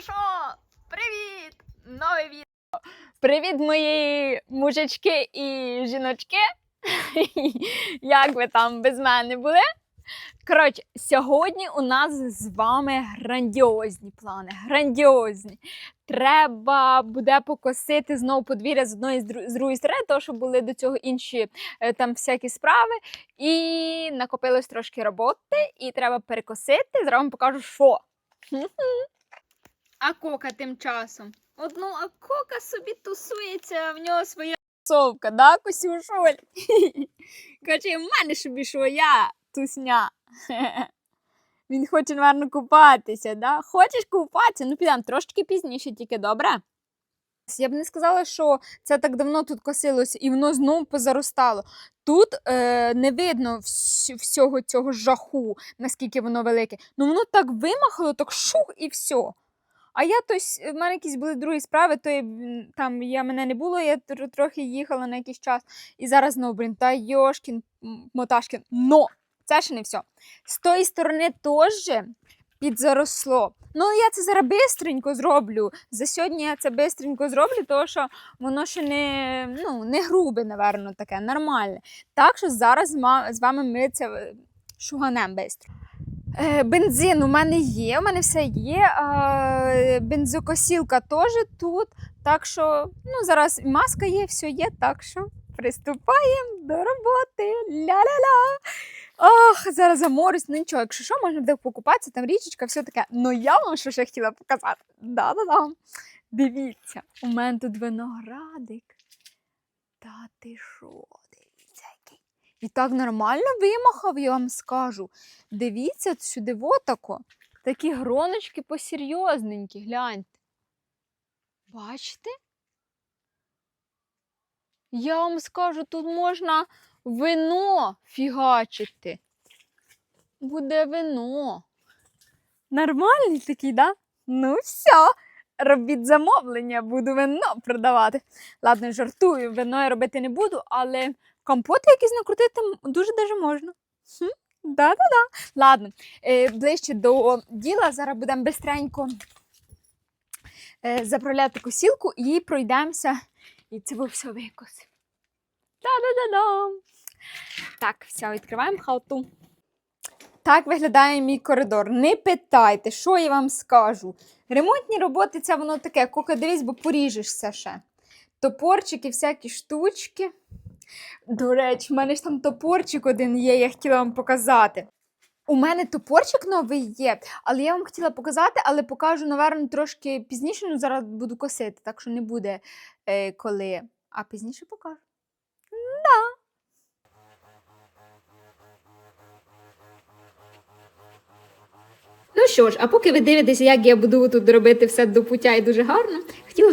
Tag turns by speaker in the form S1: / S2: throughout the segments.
S1: що? Привіт! Нове відео. Привіт, мої мужички і жіночки. Як ви там без мене були? Коротше, сьогодні у нас з вами грандіозні плани. Грандіозні. Треба буде покосити знову подвір'я з одної з другої сторони, тому що були до цього інші е, там всякі справи. І накопилось трошки роботи, і треба перекосити. Зараз вам покажу, що. А кока тим часом. Одну, а кока собі тусується, в нього своя совка, да, Косюшоль? Каже, в мене собі що я тусня. Він хоче, напевно, купатися, да? Хочеш купатися? Ну, підемо трошки пізніше, тільки добре. Я б не сказала, що це так давно тут косилося, і воно знову позаростало. Тут е, не видно всь- всього цього жаху, наскільки воно велике. Ну воно так вимахало, так шух і все. А я то в мене якісь були другі справи, то я, там я мене не було, я трохи їхала на якийсь час. І зараз знову, блін, та Йошкін, Моташкін. Но це ще не все. З тої сторони теж підзаросло. Ну, я це зараз бистренько зроблю. За сьогодні я це бистренько зроблю, тому що воно ще не, ну, не грубе, напевно, таке, нормальне. Так що зараз з вами ми це е, шуганем бистро. Е, Бензин у мене є, у мене все є. Бензокосілка теж тут. Так що, ну, зараз маска є, все є, так що приступаємо до роботи. Ля-ля-ля. Ох, зараз заморюсь. Ну нічого, якщо що, можна буде покупатися, там річечка, все таке. Ну я вам що ще хотіла показати. Да-да-да. Дивіться, у мене тут виноградик. Та ти що. І так нормально вимахав, я вам скажу. Дивіться сюди отако. Такі гроночки посерйозненькі, гляньте. Бачите? Я вам скажу, тут можна вино фігачити. Буде вино. Нормальний такий, да? Ну все, робіть замовлення, буду вино продавати. Ладно, жартую, вино я робити не буду, але компоти якісь накрутити дуже даже можна. Да-да-да. Ладно, е, ближче до діла. Зараз будемо бистренько е, заправляти косілку і пройдемося. І це ви все викосимо. Да-да-да-да. Так, все, відкриваємо хату. Так виглядає мій коридор. Не питайте, що я вам скажу. Ремонтні роботи це воно таке, кока дивись, бо поріжешся ще. Топорчики, всякі штучки. До речі, в мене ж там топорчик один є, я хотіла вам показати. У мене топорчик новий є, але я вам хотіла показати, але покажу, напевно, трошки пізніше, ну зараз буду косити, так що не буде е, коли. А пізніше покажу.
S2: Ну що ж, а поки ви дивитеся, як я буду тут робити все до пуття і дуже гарно,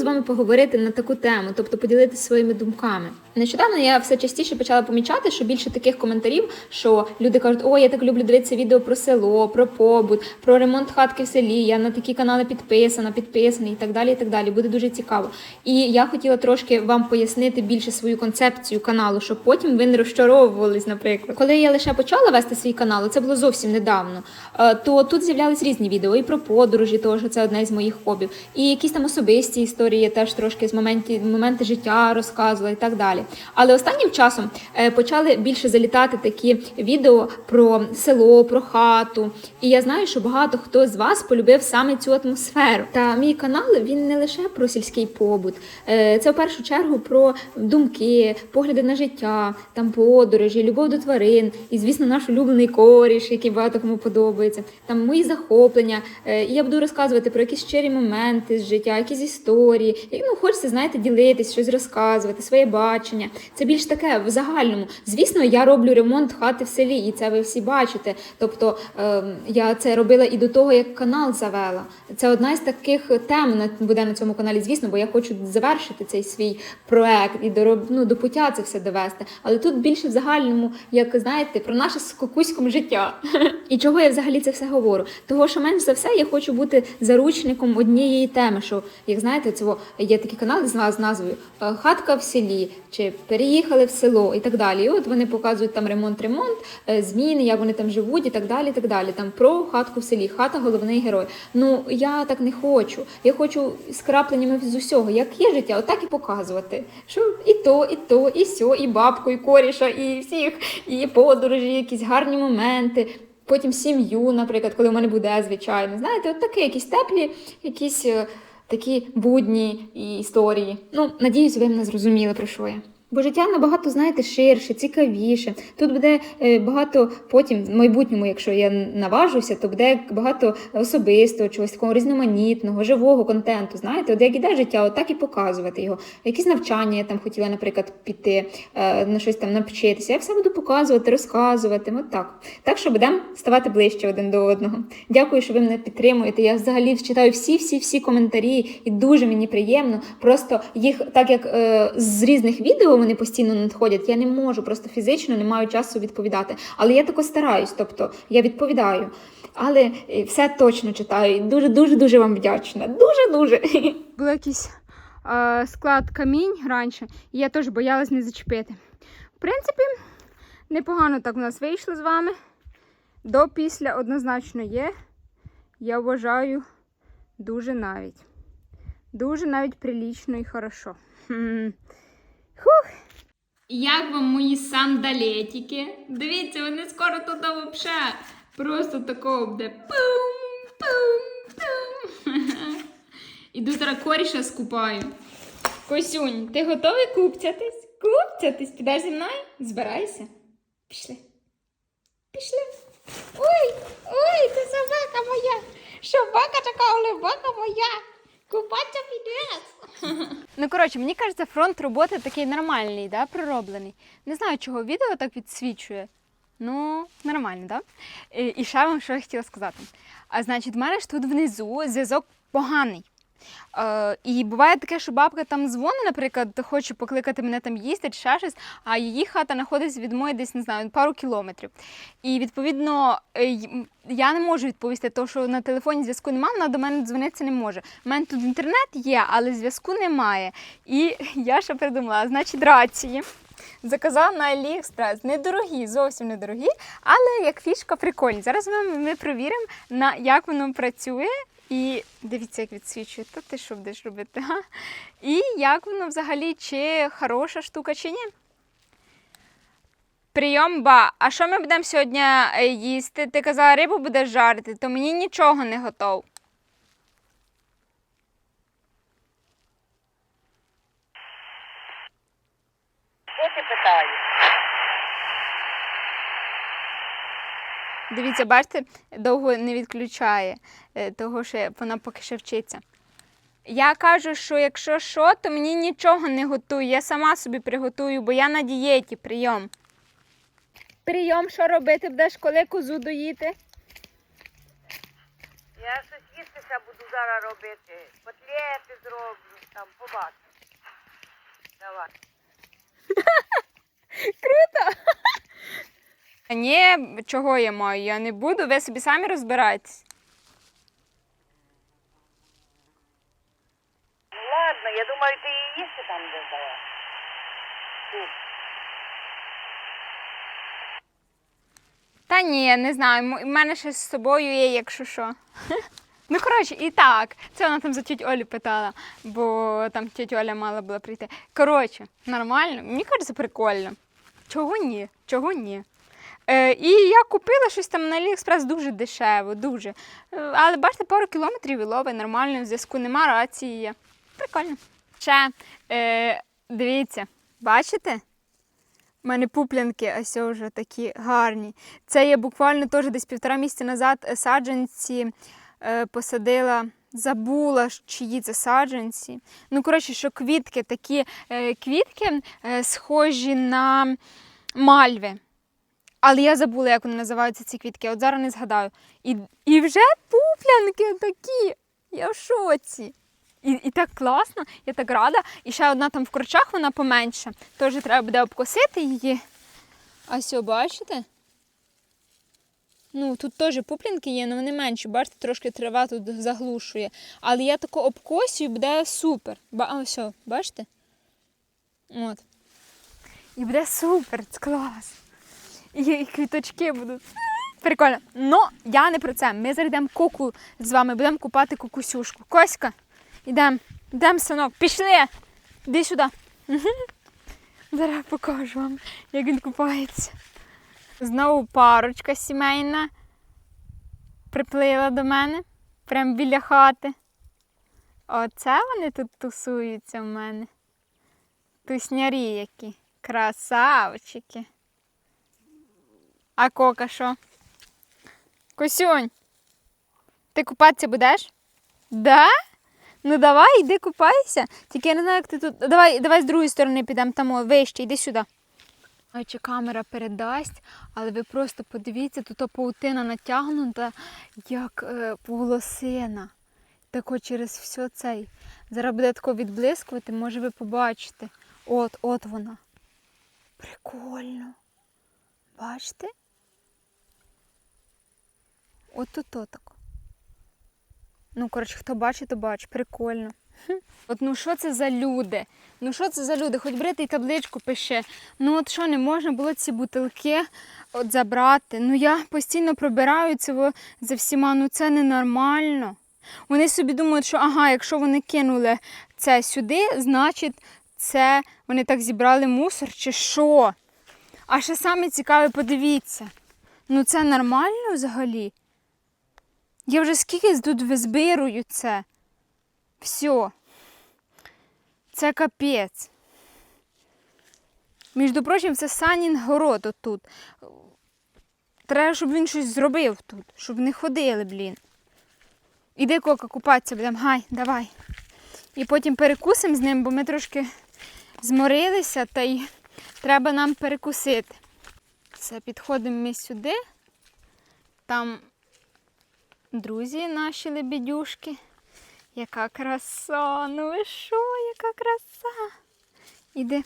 S2: з вами поговорити на таку тему, тобто поділитися своїми думками. Нещодавно я все частіше почала помічати, що більше таких коментарів, що люди кажуть, о, я так люблю дивитися відео про село, про побут, про ремонт хатки в селі. Я на такі канали підписана, підписаний і так далі. І так далі. Буде дуже цікаво. І я хотіла трошки вам пояснити більше свою концепцію каналу, щоб потім ви не розчаровувались, наприклад. Коли я лише почала вести свій канал, це було зовсім недавно. е, То тут з'являлись різні відео і про подорожі, тому що це одне з моїх хобів, і якісь там особисті історії, я теж трошки з моменті, моменти життя розказувала і так далі. Але останнім часом е, почали більше залітати такі відео про село, про хату. І я знаю, що багато хто з вас полюбив саме цю атмосферу. Та мій канал він не лише про сільський побут, Е, це в першу чергу про думки, погляди на життя, там подорожі, любов до тварин, і звісно, наш улюблений коріш, який багато кому подобається. Там мої захоплення. Е, І я буду розказувати про якісь щирі моменти з життя, якісь історії. І, ну, хочеться, знаєте, ділитись, щось розказувати, своє бачення. Це більш таке в загальному. Звісно, я роблю ремонт хати в селі, і це ви всі бачите. Тобто е, я це робила і до того, як канал завела. Це одна із таких тем буде на цьому каналі, звісно, бо я хочу завершити цей свій проект і до, ну, до пуття це все довести. Але тут більше в загальному, як знаєте, про наше з кокуськом життя. І чого я взагалі це все говорю? Того, що менш за все я хочу бути заручником однієї теми. Що, як знаєте, це во, є такі канали з назвою е, Хатка в селі чи Переїхали в село і так далі. І от вони показують там ремонт-ремонт, е, зміни, як вони там живуть, і так далі. так далі. Там про хатку в селі, хата головний герой. Ну я так не хочу. Я хочу з крапленнями з усього. Як є життя, отак і показувати. Що і то, і то, і сьо, і бабку, і коріша, і всіх, і подорожі, якісь гарні моменти. Потім сім'ю, наприклад, коли в мене буде, звичайно. Знаєте, от таке, якісь теплі, якісь е, такі будні і історії. Ну, надіюсь, ви мене зрозуміли, про що я. Бо життя набагато, знаєте, ширше, цікавіше. Тут буде е, багато потім, в майбутньому, якщо я наважуся, то буде багато особистого, чогось такого різноманітного, живого контенту. Знаєте, от як іде життя, от так і показувати його. Якісь навчання я там хотіла, наприклад, піти, е, на щось там навчитися. Я все буду показувати, розказувати. От так. Так що будемо ставати ближче один до одного. Дякую, що ви мене підтримуєте. Я взагалі читаю всі-всі-всі коментарі, і дуже мені приємно. Просто їх, так як е, з різних відео вони постійно надходять, я не можу, просто фізично не маю часу відповідати. Але я тако стараюсь, тобто я відповідаю. Але е, все точно читаю. І дуже дуже дуже вам вдячна. Дуже дуже.
S1: був якийсь е, склад камінь раніше, і я теж боялась не зачепити. В принципі, непогано так у нас вийшло з вами. До після однозначно є. Я вважаю дуже навіть. Дуже навіть прилічно і хорошо. Хм.
S3: Як вам мої сандалетики? Дивіться, вони скоро тут взагалі просто такого буде пум, пум, пум. Іду зараз коріша скупаю. Косюнь, ти готовий купцятись? Купцятись? Підеш зі мною? Збирайся. Пішли. Пішли. Ой, ой, це собака моя. Собака така олебака моя. Купатися підеш.
S1: Ну, коротше, мені кажеться, фронт роботи такий нормальний, да, пророблений. Не знаю, чого відео так відсвічує. Ну, нормально, так? Да? І ще вам що я хотіла сказати. А значить, в мене ж тут внизу зв'язок поганий. Е, і буває таке, що бабка там дзвонить, наприклад, хоче покликати мене там їсти чи ще щось, а її хата знаходиться від моєї десь, не знаю, пару кілометрів. І відповідно е, я не можу відповісти, тому що на телефоні зв'язку немає, вона до мене дзвонитися не може. У мене тут інтернет є, але зв'язку немає. І я ще придумала, значить, рації. Заказала на AliExpress. Недорогі, зовсім недорогі, але як фішка прикольні. Зараз ми, ми перевіримо, на як воно працює. І дивіться, як відсвічує. Та ти що будеш робити? Га? І як воно взагалі, чи хороша штука, чи ні. Прийом ба. А що ми будемо сьогодні е, їсти? Ти казала, рибу будеш жарити, то мені нічого не готов.
S4: Що ти питаєш?
S1: Дивіться, бачите, довго не відключає, е, того що вона поки що вчиться. Я кажу, що якщо що, то мені нічого не готує. Я сама собі приготую, бо я на дієті прийом. Прийом, що робити будеш, коли козу доїти?
S4: Я щось їстися буду зараз робити. Котлети зроблю, там побачу. Давай.
S1: А Ні, чого я маю? Я не буду, ви собі самі розбирайтесь.
S4: Ладно, я думаю, ти її їсти там давати. Тут.
S1: Та ні, не знаю. м- в мене ще з собою є, якщо що. Ну, коротше, і так. Це вона там за тітю Олю питала, бо там тітя Оля мала була прийти. Коротше, нормально. Мені кажеться, прикольно. Чого ні? Чого ні? Е, і я купила щось там на Аліекспрес дуже дешево, дуже. Е, але бачите, пару кілометрів і лови, нормально, в зв'язку нема, рації є. Прикольно. Ще, е, дивіться, бачите? У мене пуплянки ось вже такі гарні. Це я буквально теж десь півтора місяця назад е, саджанці е, посадила. Забула, чиї це саджанці. Ну, коротше, що квітки, такі е, квітки е, схожі на мальви. Але я забула, як вони називаються ці квітки. От зараз не згадаю. І, і вже пуплянки такі. Я в шоці. І, і так класно, я так рада. І ще одна там в корчах, вона поменше. Теж треба буде обкосити її. А все, бачите? Ну, тут теж пуплінки є, але вони менші. Бачите, трошки трава тут заглушує. Але я тако обкосю і буде супер. Ба... Все, бачите? От. І буде супер, це клас. І, квіточки будуть. Прикольно. Ну, я не про це. Ми зараз йдемо коку з вами, будемо купати кукусюшку. Коська, йдемо, йдемо, синок, пішли. Іди сюди. Зараз покажу вам, як він купається. Знову парочка сімейна приплила до мене, прямо біля хати. Оце вони тут тусуються в мене. Туснярі які. Красавчики. А кока що? Косюнь, ти купатися будеш? Да? Ну давай, йди купайся. Тільки я не знаю, як ти тут. Давай, давай з другої сторони підемо там вище, йди сюди. Ой, чи камера передасть, але ви просто подивіться, тут паутина натягнута, як е, волосина. Тако через все цей. Зараз буде тако відблискувати, може ви побачите. От, от вона. Прикольно. Бачите? От тут отако. Ну, коротше, хто бачить, то бачить. Прикольно. От ну що це за люди? Ну що це за люди? Хоч брати і табличку пише. Ну от що не можна було ці бутилки от забрати? Ну я постійно пробираю це за всіма, ну це ненормально. Вони собі думають, що ага, якщо вони кинули це сюди, значить це вони так зібрали мусор чи що? А ще саме цікаве, подивіться. Ну це нормально взагалі? Я вже скільки тут визбирую це. Все. Це капець. Між прочим, це Санін город отут. Треба, щоб він щось зробив тут, щоб не ходили, блін. Іди, кока, купатися будемо. Гай, давай. І потім перекусимо з ним, бо ми трошки зморилися та й треба нам перекусити. Все, підходимо ми сюди. Там друзі наші лебедюшки. Яка краса, ну ви що, яка краса. Іди.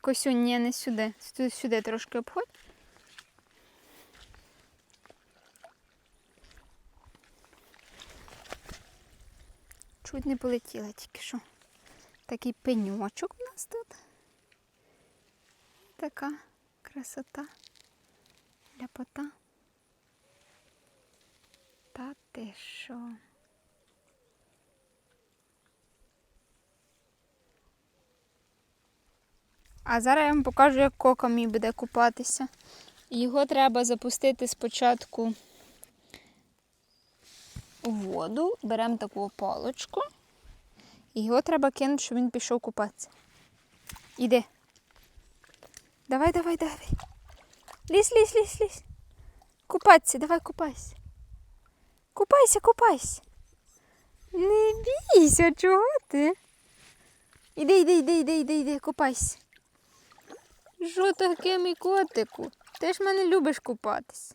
S1: Косюнь, ні, не сюди. Сюди, сюди трошки обходь. Чуть не полетіла тільки що. Такий пеньочок у нас тут. Така красота. Ляпота. Та ти що? А зараз я вам покажу, як кока мій буде купатися. Його треба запустити спочатку у воду. Беремо таку палочку. І його треба кинути, щоб він пішов купатися. Іди. Давай, давай, давай. Лізь, лізь, лізь, лізь. Купатися, давай купайся. Купайся, купайся. Не бійся, чого ти? Іди, іди, іди, іди, іди, іди, купайся. Що таке, мій котику? Ти ж мене любиш купатись.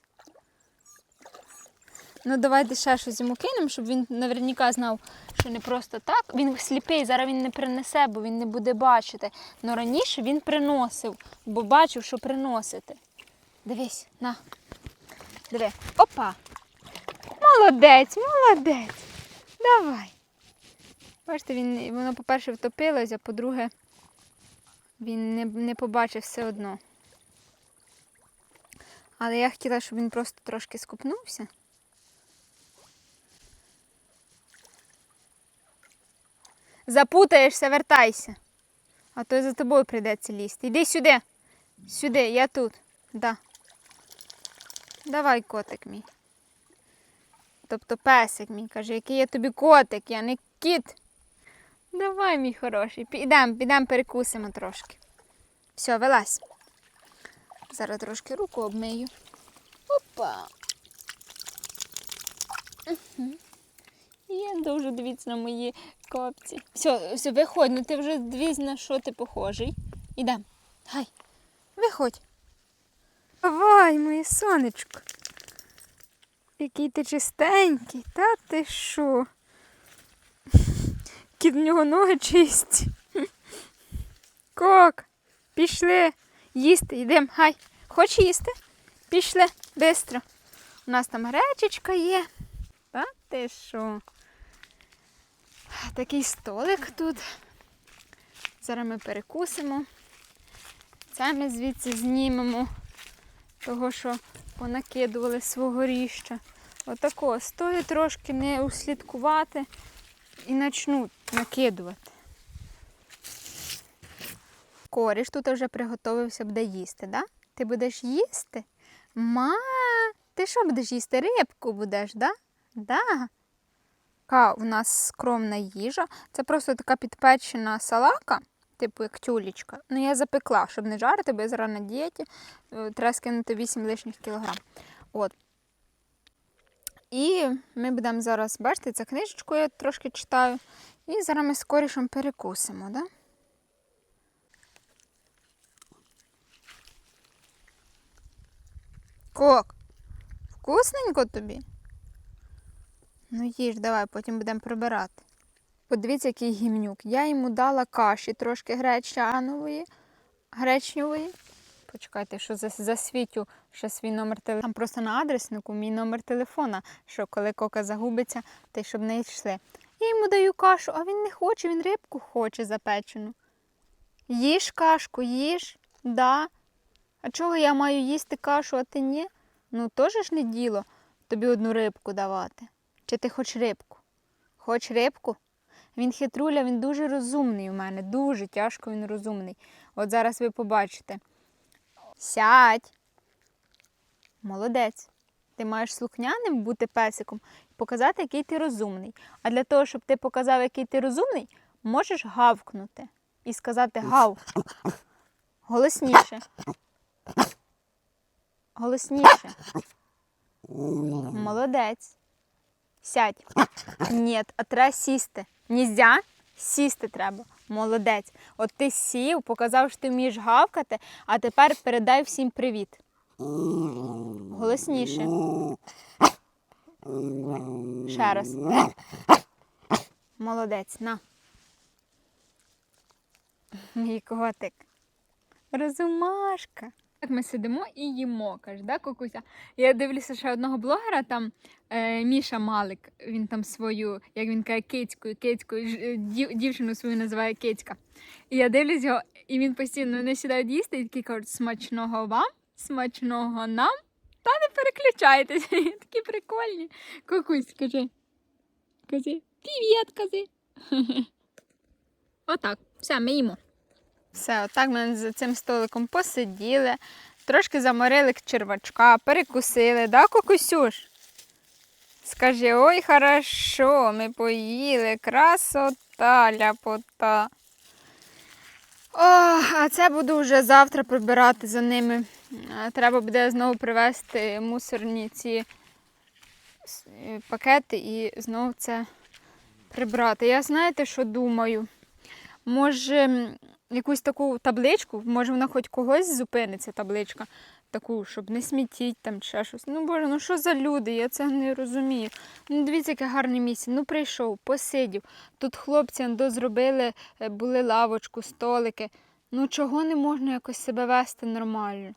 S1: Ну, давайте ще щось йому кинемо, щоб він наверняка знав, що не просто так. Він сліпий, зараз він не принесе, бо він не буде бачити. Но раніше він приносив, бо бачив, що приносити. Дивись, на. Диви. Опа. Молодець, молодець. Давай. Бачите, він, воно, по-перше, втопилось, а по-друге, він не, не побачив все одно. Але я хотіла, щоб він просто трошки скупнувся. Запутаєшся, вертайся. А то за тобою прийдеться лізти. Іди сюди. Сюди, я тут. Да. Давай, котик мій. Тобто песик мій каже, який я тобі котик, я не кіт. Давай, мій хороший. Підемо, підемо перекусимо трошки. Все, вилазь. Зараз трошки руку обмию. Опа. Угу. Я дуже дивіться на мої копці. Все, все, виходь, ну ти вже дивись, на що ти похожий. Ідем. Гай, виходь. Давай, моє сонечко. Який ти чистенький, та ти що? Які в нього ноги чисті. Кок, пішли їсти, йдемо. Гай. Хочеш їсти? Пішли, швидко. У нас там гречечка є. Та ти що? Такий столик тут. Зараз ми перекусимо. Це ми звідси знімемо, того, що понакидували свого ріща. Отако, стоїть трошки не услідкувати і почнуть накидувати. Коріш тут вже приготовився буде їсти, да? Ти будеш їсти? Ма, ти що будеш їсти? Рибку будеш, да? Да. Така у нас скромна їжа. Це просто така підпечена салака, типу як тюлечка. Ну я запекла, щоб не жарити, бо я зараз на дієті. Е, Треба скинути 8 лишніх кілограм. От. І ми будемо зараз, бачите, це книжечку я трошки читаю. І зараз ми з корішем перекусимо, да? Кок, вкусненько тобі? Ну їж, давай, потім будемо прибирати. Подивіться, який гімнюк. Я йому дала каші трошки гречанової, гречневої. Почекайте, що засвітю ще свій номер телефону. Там просто на адреснику мій номер телефона, що коли кока загубиться, то й щоб не йшли. Я йому даю кашу, а він не хоче, він рибку хоче запечену. Їж кашку, їж, да. А чого я маю їсти кашу, а ти ні? Ну, теж ж не діло тобі одну рибку давати. Чи ти хочеш рибку? Хоч рибку? Він хитруля, він дуже розумний у мене, дуже тяжко він розумний. От зараз ви побачите. Сядь. Молодець. Ти маєш слухняним бути песиком і показати, який ти розумний. А для того, щоб ти показав, який ти розумний, можеш гавкнути і сказати гав. Голосніше. Голосніше. Молодець. Сядь. Ні, а треба сісти. Нельзя? Сісти треба. Молодець. От ти сів, показав, що ти вмієш гавкати, а тепер передай всім привіт. Голосніше. Ще раз. Молодець, на. Мій котик. Розумашка.
S3: Так ми сидимо і їмо, каже, да, Кукуся? Я дивлюся ще одного блогера, там е, Міша Малик, він там свою, як він каже, кицькою, кицькою, е, дів, дівчину свою називає кицька. І я дивлюсь його, і він постійно не сідає їсти, і такий кажуть, смачного вам, смачного нам, та не переключайтесь. Такі прикольні. Кукусь, кажи. Кажи, привіт, кажи. Отак, все, ми їмо.
S1: Все, отак ми за цим столиком посиділи, трошки заморили червачка, перекусили, да, Кокусюш? Скажи, ой, хорошо, ми поїли, красота, ляпота. О, а це буду вже завтра прибирати за ними. Треба буде знову привезти мусорні ці е, пакети і знову це прибрати. Я знаєте, що думаю? Може, якусь таку табличку, може вона хоч когось зупиниться, табличка, таку, щоб не смітіть там ще щось. Ну боже, ну що за люди? Я це не розумію. Ну дивіться, яке гарне місце. Ну прийшов, посидів. Тут хлопці андо зробили, е, були лавочку, столики. Ну чого не можна якось себе вести нормально?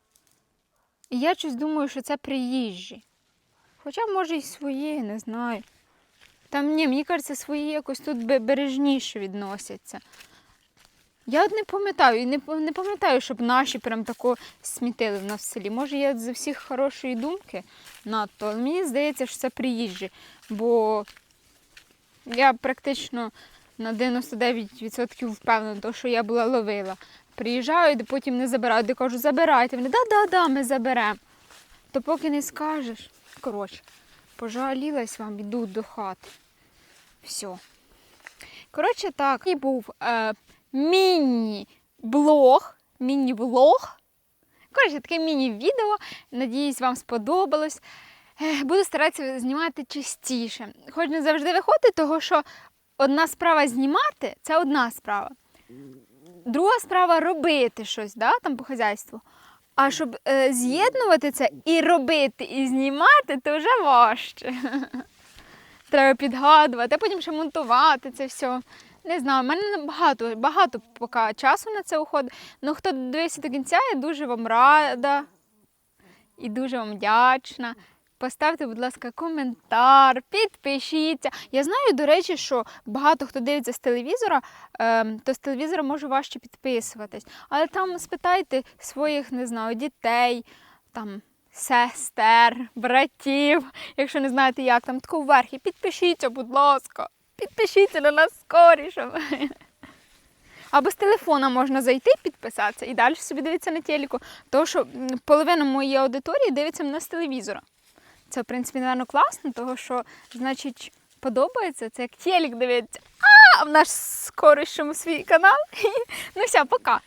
S1: І я щось думаю, що це приїжджі. Хоча, може, і свої, не знаю. Там ні, мені кажеться, свої якось тут бережніше відносяться. Я от не пам'ятаю, і не, не пам'ятаю, щоб наші прям тако смітили в нас в селі. Може, я за всіх хорошої думки надто, але мені здається, що це приїжджі, бо я практично на 99% впевнена, що я була ловила. Приїжджаю, і потім не забирають, де кажу, забирайте. Вони, да-да-да, ми заберемо. То поки не скажеш. Коротше, пожалілась вам, іду до хати. Все. Коротше, так, і був е, міні-блог. Міні-влог. Коротше, таке міні-відео. Надіюсь, вам сподобалось. Буду старатися знімати частіше. Хоч не завжди виходить, того що одна справа знімати це одна справа. Друга справа робити щось да, там по хазяйству. А щоб е, з'єднувати це і робити, і знімати, то вже важче. Треба підгадувати, а потім ще монтувати це все. Не знаю, в мене багато, багато поки часу на це уходить. Ну, хто дивився до кінця, я дуже вам рада і дуже вам вдячна. Поставте, будь ласка, коментар, підпишіться. Я знаю, до речі, що багато хто дивиться з телевізора, ем, то з телевізора може важче підписуватись. Але там спитайте своїх, не знаю, дітей, там, сестер, братів, якщо не знаєте як, там тако вверх. І підпишіться, будь ласка. Підпишіться на нас скоріше. Або з телефона можна зайти, підписатися і далі собі дивитися на телеку. Тому що половина моєї аудиторії дивиться мене з телевізора. Це, в принципі, напевно, класно, тому що, значить, подобається. Це як телек дивиться. А в наш скорішому свій канал. Ну все, пока.